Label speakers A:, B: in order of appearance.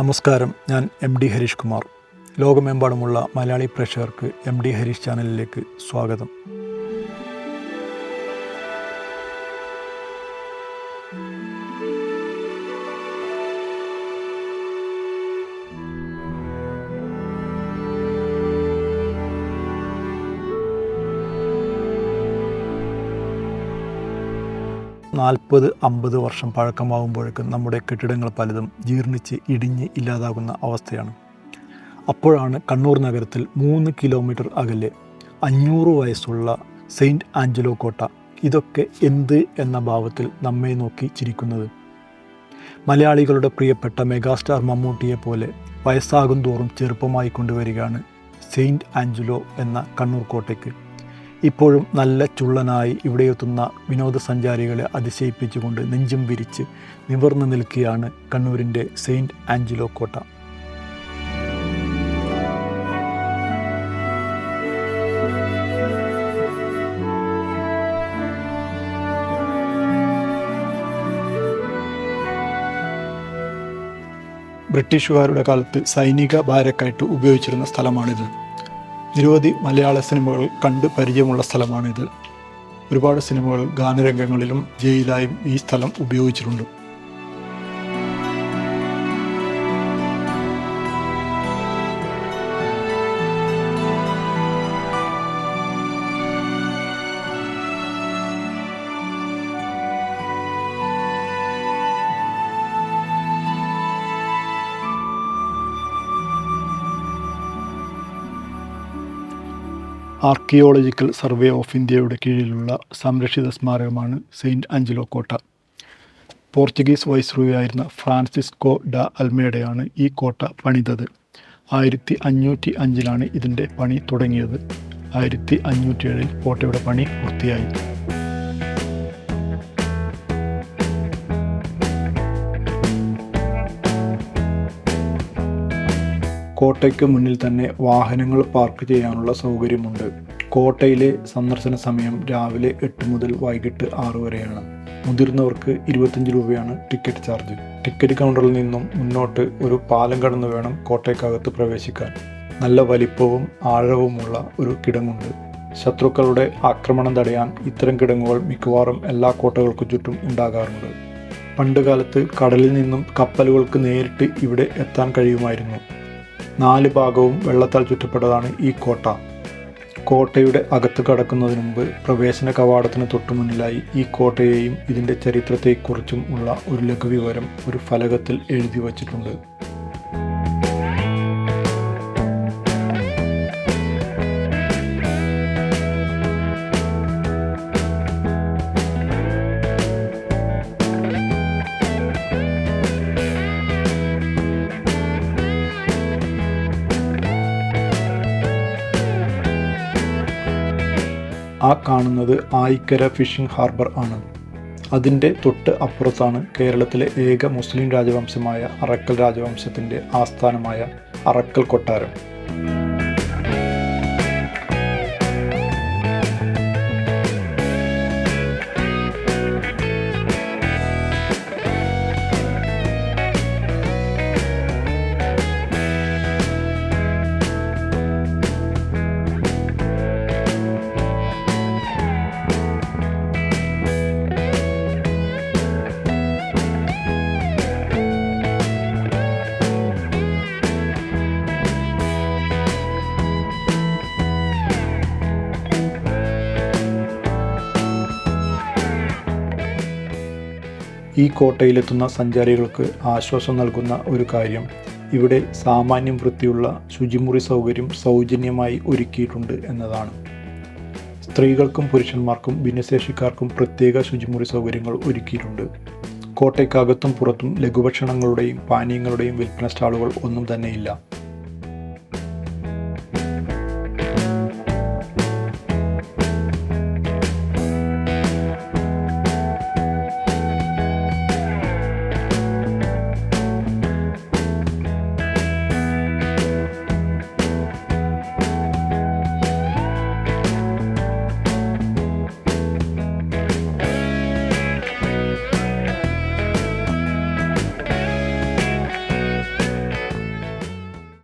A: നമസ്കാരം. ഞാൻ M D Harish Kumar. ലോകമെമ്പാടുമുള്ള മലയാളി പ്രേക്ഷകർക്ക് എം ഡി ഹരീഷ് ചാനലിലേക്ക് സ്വാഗതം. നാൽപ്പത് അമ്പത് വർഷം പഴക്കമാകുമ്പോഴേക്കും നമ്മുടെ കെട്ടിടങ്ങൾ പലതും ജീർണിച്ച് ഇടിഞ്ഞ് ഇല്ലാതാകുന്ന അവസ്ഥയാണ്. അപ്പോഴാണ് കണ്ണൂർ നഗരത്തിൽ മൂന്ന് കിലോമീറ്റർ അകലെ അഞ്ഞൂറ് വയസ്സുള്ള സെയിന്റ് ആഞ്ചലോ കോട്ട. ഇതൊക്കെ എന്ത് എന്ന ഭാവത്തിൽ നമ്മെ നോക്കി ചിരിക്കുന്നത്. മലയാളികളുടെ പ്രിയപ്പെട്ട മെഗാസ്റ്റാർ മമ്മൂട്ടിയെ പോലെ വയസ്സാകും തോറും ചെറുപ്പമായി കൊണ്ടുവരികയാണ് സെയിന്റ് ആഞ്ചലോ എന്ന കണ്ണൂർ കോട്ടയ്ക്ക്. ഇപ്പോഴും നല്ല ചുള്ളനായി ഇവിടെയെത്തുന്ന വിനോദസഞ്ചാരികളെ അതിശയിപ്പിച്ചുകൊണ്ട് നെഞ്ചും വിരിച്ച് നിവർന്നു നിൽക്കുകയാണ് കണ്ണൂരിന്റെ സെയിന്റ് ആഞ്ചലോ കോട്ട. ബ്രിട്ടീഷുകാരുടെ കാലത്ത് സൈനിക ഭാരക്കായിട്ട് ഉപയോഗിച്ചിരുന്ന സ്ഥലമാണിത്. നിരവധി മലയാള സിനിമകൾ കണ്ട് പരിചയമുള്ള സ്ഥലമാണിത്. ഒരുപാട് സിനിമകൾ ഗാനരംഗങ്ങളിലും ജയിലായും ഈ സ്ഥലം ഉപയോഗിച്ചിട്ടുണ്ട്. ആർക്കിയോളജിക്കൽ സർവേ ഓഫ് ഇന്ത്യയുടെ കീഴിലുള്ള സംരക്ഷിത സ്മാരകമാണ് സെയിന്റ് ആഞ്ചലോ കോട്ട. പോർച്ചുഗീസ് വൈസ്രോയായിരുന്ന ഫ്രാൻസിസ്കോ ഡ അൽമേഡയാണ് ഈ കോട്ട പണിതത്. ആയിരത്തി അഞ്ഞൂറ്റി അഞ്ചിലാണ് ഇതിന്റെ പണി തുടങ്ങിയത്. ആയിരത്തി അഞ്ഞൂറ്റി ഏഴിൽ കോട്ടയുടെ പണി പൂർത്തിയായി. കോട്ടയ്ക്ക് മുന്നിൽ തന്നെ വാഹനങ്ങൾ പാർക്ക് ചെയ്യാനുള്ള സൗകര്യമുണ്ട്. കോട്ടയിലെ സന്ദർശന സമയം രാവിലെ എട്ട് മുതൽ വൈകിട്ട് ആറ് വരെയാണ്. മുതിർന്നവർക്ക് ഇരുപത്തഞ്ച് രൂപയാണ് ടിക്കറ്റ് ചാർജ്. ടിക്കറ്റ് കൗണ്ടറിൽ നിന്നും മുന്നോട്ട് ഒരു പാലം കടന്നു വേണം കോട്ടയ്ക്കകത്ത് പ്രവേശിക്കാൻ. നല്ല വലിപ്പവും ആഴവുമുള്ള ഒരു കിടങ്ങുണ്ട്. ശത്രുക്കളുടെ ആക്രമണം തടയാൻ ഇത്തരം കിടങ്ങുകൾ മിക്കവാറും എല്ലാ കോട്ടകൾക്കു ചുറ്റും ഉണ്ടാകാറുണ്ട്. പണ്ടുകാലത്ത് കടലിൽ നിന്നും കപ്പലുകൾക്ക് നേരിട്ട് ഇവിടെ എത്താൻ കഴിയുമായിരുന്നു. നാല് ഭാഗവും വെള്ളത്താൽ ചുറ്റപ്പെട്ടതാണ് ഈ കോട്ട. കോട്ടയുടെ അകത്ത് കടക്കുന്നതിന് മുമ്പ് പ്രവേശന കവാടത്തിന് തൊട്ടു മുന്നിലായി ഈ കോട്ടയെയും ഇതിന്റെ ചരിത്രത്തെക്കുറിച്ചും ഉള്ള ഒരു ലഘുവിവരം ഒരു ഫലകത്തിൽ എഴുതി വച്ചിട്ടുണ്ട്. ആ കാണുന്നത് ആയിക്കര ഫിഷിംഗ് ഹാർബർ ആണ്. അതിന്റെ തൊട്ട് അപ്പുറത്താണ് കേരളത്തിലെ ഏക മുസ്ലിം രാജവംശമായ അറക്കൽ രാജവംശത്തിന്റെ ആസ്ഥാനമായ അറക്കൽ കൊട്ടാരം. ഈ കോട്ടയിലെത്തുന്ന സഞ്ചാരികൾക്ക് ആശ്വാസം നൽകുന്ന ഒരു കാര്യം. ഇവിടെ സാമാന്യം വൃത്തിയുള്ള ശുചിമുറി സൗകര്യം സൗജന്യമായി ഒരുക്കിയിട്ടുണ്ട് എന്നതാണ്. സ്ത്രീകൾക്കും പുരുഷന്മാർക്കും ഭിന്നശേഷിക്കാർക്കും പ്രത്യേക ശുചിമുറി സൗകര്യങ്ങൾ ഒരുക്കിയിട്ടുണ്ട്. കോട്ടയ്ക്കകത്തും പുറത്തും ലഘുഭക്ഷണങ്ങളുടെയും പാനീയങ്ങളുടെയും വിൽപ്പന സ്റ്റാളുകൾ ഒന്നും തന്നെയില്ല.